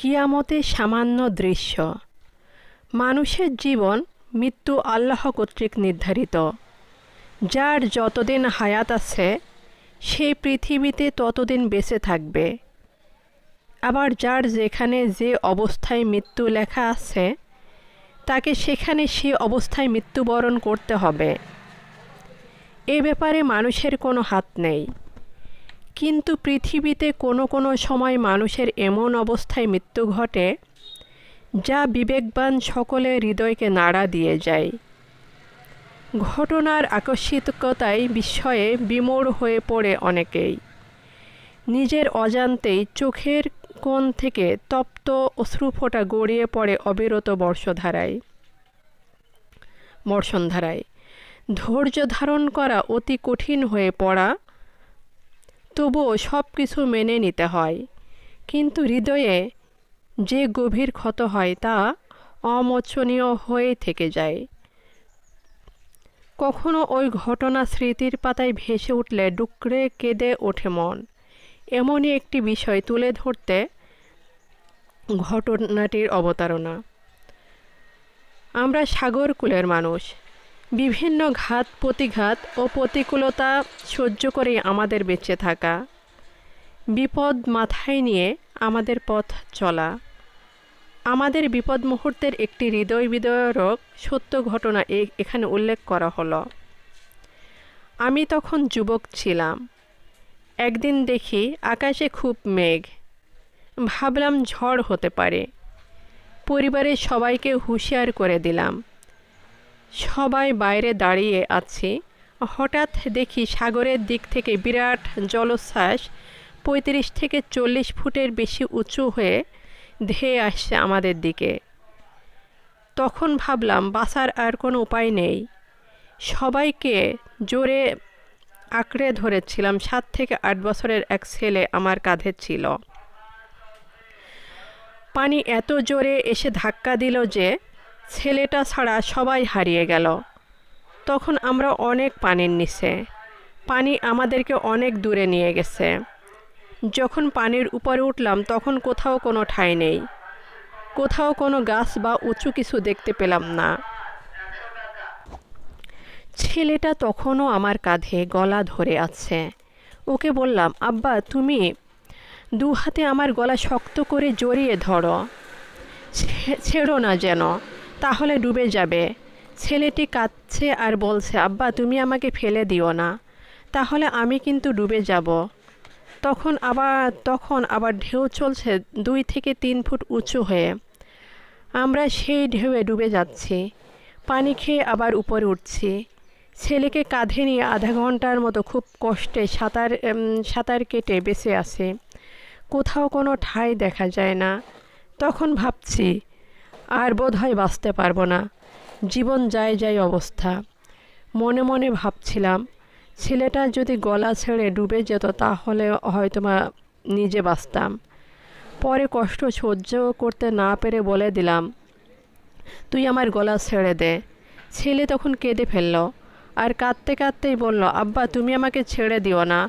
কিয়ামতে সামান্য দৃশ্য। মানুষের জীবন মৃত্যু আল্লাহ কর্তৃক নির্ধারিত। যার যতদিন হায়াত আছে, সে পৃথিবীতে ততদিন বেঁচে থাকবে। আবার যার যেখানে যে অবস্থায় মৃত্যু লেখা আছে, তাকে সেখানে সে অবস্থায় মৃত্যুবরণ করতে হবে। এ ব্যাপারে মানুষের কোনো হাত নেই। কিন্তু পৃথিবীতে কোনো কোনো সময় মানুষের এমন অবস্থায় মৃত্যু ঘটে, যা বিবেকবান সকলের হৃদয়কে নাড়া দিয়ে যায়। ঘটনার আকস্মিকতায় বিস্ময়ে বিমূঢ় হয়ে পড়ে অনেকেই। নিজের অজান্তেই চোখের কোণ থেকে তপ্ত অশ্রুফোঁটা গড়িয়ে পড়ে অবিরত বর্ষধারায়। বর্ষণধারায়। ধৈর্য ধারণ করা অতি কঠিন হয়ে পড়া তবুও সব কিছু মেনে নিতে হয়। কিন্তু হৃদয়ে যে গভীর ক্ষত হয় তা অমোচনীয় হয়ে থেকে যায়। কখনো ওই ঘটনা স্মৃতির পাতায় ভেসে উঠলে ডুকরে কেঁদে ওঠে মন। এমনই একটি বিষয় তুলে ধরতে ঘটনাটির অবতারণা। আমরা সাগরকুলের মানুষ। বিভিন্ন ঘাত, প্রতিঘাত ও প্রতিকূলতা সহ্য করে আমাদের বেঁচে থাকা। বিপদ মাথায় নিয়ে আমাদের পথ চলা। আমাদের বিপদ মুহূর্তের একটি হৃদয় বিদয়রক সত্য ঘটনা এখানে উল্লেখ করা হলো। আমি তখন যুবক ছিলাম। একদিন দেখি আকাশে খুব মেঘ। ভাবলাম ঝড় হতে পারে। পরিবারের সবাইকে হুঁশিয়ার করে দিলাম। সবাই বাইরে দাঁড়িয়ে আছি। হঠাৎ দেখি সাগরের দিক থেকে বিরাট জলোচ্ছ্বাস, পঁয়ত্রিশ থেকে চল্লিশ ফুটের বেশি উঁচু হয়ে ধেয়ে আসছে আমাদের দিকে। তখন ভাবলাম, বাঁচার আর কোনো উপায় নেই। সবাইকে জোরে আঁকড়ে ধরেছিলাম। সাত থেকে আট বছরের এক ছেলে আমার কাঁধে ছিল। পানি এত জোরে এসে ধাক্কা দিল যে ছেলেটা ছাড়া সবাই হারিয়ে গেল। তখন আমরা অনেক পানির নিচে। পানি আমাদেরকে অনেক দূরে নিয়ে গেছে। যখন পানির উপরে উঠলাম, তখন কোথাও কোনো ঠাঁই নেই। কোথাও কোনো গাছ বা উঁচু কিছু দেখতে পেলাম না। ছেলেটা তখনও আমার কাঁধে গলা ধরে আছে। ওকে বললাম, আব্বা, তুমি দু হাতে আমার গলা শক্ত করে জড়িয়ে ধরো। ছেড়ো না যেন। তাহলে ডুবে যাবে। ছেলেটি কাঁদছে আর বলছে, আব্বা, তুমি আমাকে ফেলে দিও না। তাহলে আমি কিন্তু ডুবে যাব। তখন আবার তখন আবার ঢেউ চলছে দুই থেকে তিন ফুট উঁচু হয়ে। আমরা সেই ঢেউয়ে ডুবে যাচ্ছি। পানি খেয়ে আবার উপরে উঠছি। ছেলেকে কাঁধে নিয়ে আধা ঘণ্টার মতো খুব কষ্টে সাঁতার সাঁতার কেটে বেঁচে আসে কোথাও কোনো ঠাঁই দেখা যায় না। তখন ভাবছি আর বোধ হয় বাঁচতে পারব না। জীবন যায় যায় অবস্থা। মনে মনে ভাবছিলাম, ছেলেটা যদি গলা ছেড়ে ডুবে যেত তাহলে হয়তো বা নিজে বাঁচতাম। পরে কষ্ট সহ্য করতে না পেরে বলে দিলাম, তুই আমার গলা ছেড়ে দে। ছেলে তখন কেঁদে ফেলল আর কাঁদতে কাঁদতেই বলল, আব্বা, তুমি আমাকে ছেড়ে দিও না,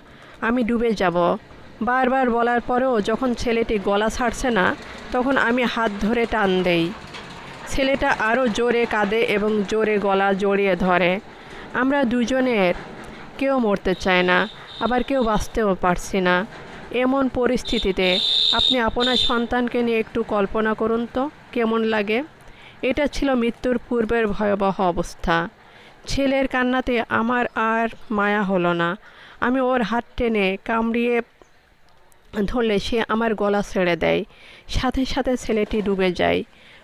আমি ডুবে যাব। বারবার বলার পরেও যখন ছেলেটি গলা ছাড়ছে না, তখন আমি হাত ধরে টান দেই। ছেলেটা আরও জোরে কাঁদে এবং জোরে গলা জড়িয়ে ধরে। আমরা দুজনের কেউ মরতে চায় না, আবার কেউ বাঁচতেও পারছি না। এমন পরিস্থিতিতে আপনি আপনার সন্তানকে নিয়ে একটু কল্পনা করুন তো, কেমন লাগে? এটা ছিল মৃত্যুর পূর্বের ভয়াবহ অবস্থা। ছেলের কান্নাতে আমার আর মায়া হলো না। আমি ওর হাত টেনে কামড়িয়ে ধরলে সে আমার গলা ছেড়ে দেয়। সাথে সাথে ছেলেটি ডুবে যায়।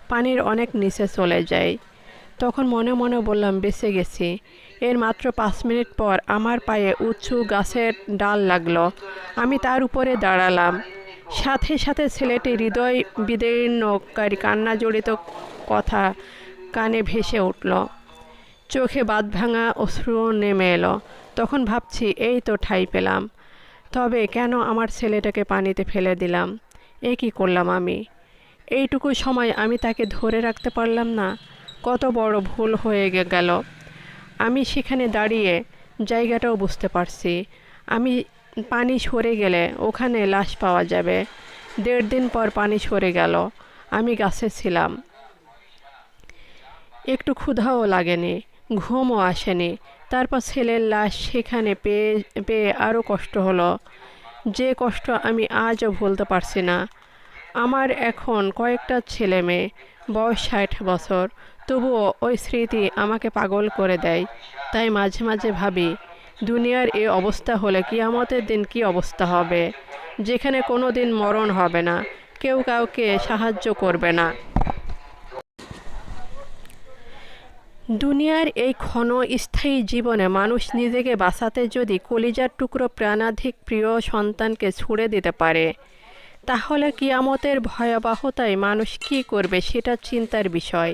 পানির অনেক নিচে চলে যায়। তখন মনে মনে বললাম, বেঁচে গেছি। এর মাত্র পাঁচ মিনিট পর আমার পায়ে উঁচু গাছের ডাল লাগল। আমি তার উপরে দাঁড়ালাম। সাথে সাথে ছেলেটি হৃদয় বিদীর্ণকারী কান্না জড়িত কথা কানে ভেসে উঠল। চোখে বাদ ভাঙা অশ্রু নেমে এলো। তখন ভাবছি, এই তো ঠাই পেলাম। তবে কেন আমার ছেলেটাকে পানিতে ফেলে দিলাম? এ কী করলাম আমি? এইটুকু সময় আমি তাকে ধরে রাখতে পারলাম না। কত বড় ভুল হয়ে গেল। আমি সেখানে দাঁড়িয়ে জায়গাটাও বুঝতে পারছি। আমি পানি সরে গেলে ওখানে লাশ পাওয়া যাবে। দেড় দিন পর পানি সরে গেল। আমি গাছে ছিলাম। একটু ক্ষুধাও লাগেনি, ঘুমও আসেনি। তারপর ছেলের লাশ সেখানে পেয়ে পেয়ে আরও কষ্ট হলো। যে কষ্ট আমি আজও ভুলতে পারছি না আমার এখন কয়েকটা ছেলে মেয়ে, বয়স ষাট বছর। তবুও ওই স্মৃতি আমাকে পাগল করে দেয়। তাই মাঝে মাঝে ভাবি, দুনিয়ার এই অবস্থা হলে কিয়ামতের দিন কি অবস্থা হবে? যেখানে কোনো দিন মরণ হবে না, কেউ কাউকে সাহায্য করবে না। দুনিয়ার এই ক্ষণ স্থায়ী জীবনে মানুষ নিজেকে বাঁচাতে যদি কলিজার টুকরো প্রাণাধিক প্রিয় সন্তানকে ছুড়ে দিতে পারে তাহলে কিয়ামতের ভয়াবহতায় মানুষ কী করবে সেটা চিন্তার বিষয়।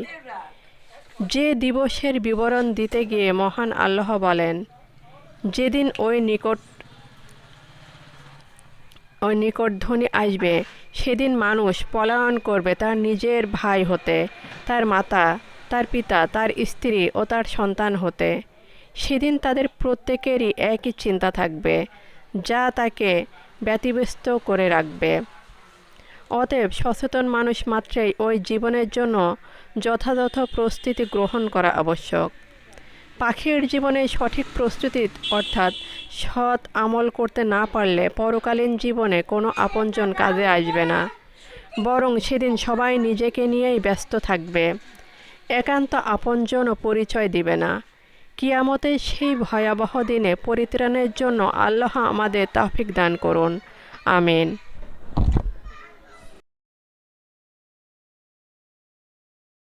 যে দিবসের বিবরণ দিতে গিয়ে মহান আল্লাহ বলেন, যেদিন ওই নিকট, ওই নিকটধ্বনি আসবে, সেদিন মানুষ পলায়ন করবে তার নিজের ভাই হতে, তার মাতা, তার পিতা, তার স্ত্রী ও তার সন্তান হতে। সেদিন তাদের প্রত্যেকেরই একই চিন্তা থাকবে, যা তাকে ব্যতিব্যস্ত করে রাখবে। অতএব সচেতন মানুষ মাত্রই ওই জীবনের জন্য যথাযথ প্রস্তুতি গ্রহণ করা আবশ্যক। পাখির জীবনে সঠিক প্রস্তুতি, অর্থাৎ সৎ আমল করতে না পারলে পরকালীন জীবনে কোনো আপনজন কাজে আসবে না। বরং সেদিন সবাই নিজেকে নিয়েই ব্যস্ত থাকবে। একান্ত আপনজনও পরিচয় দিবে না। কিয়ামতে সেই ভয়াবহ দিনে পরিত্রাণের জন্য আল্লাহ আমাদের তাফিক দান করুন। আমিন।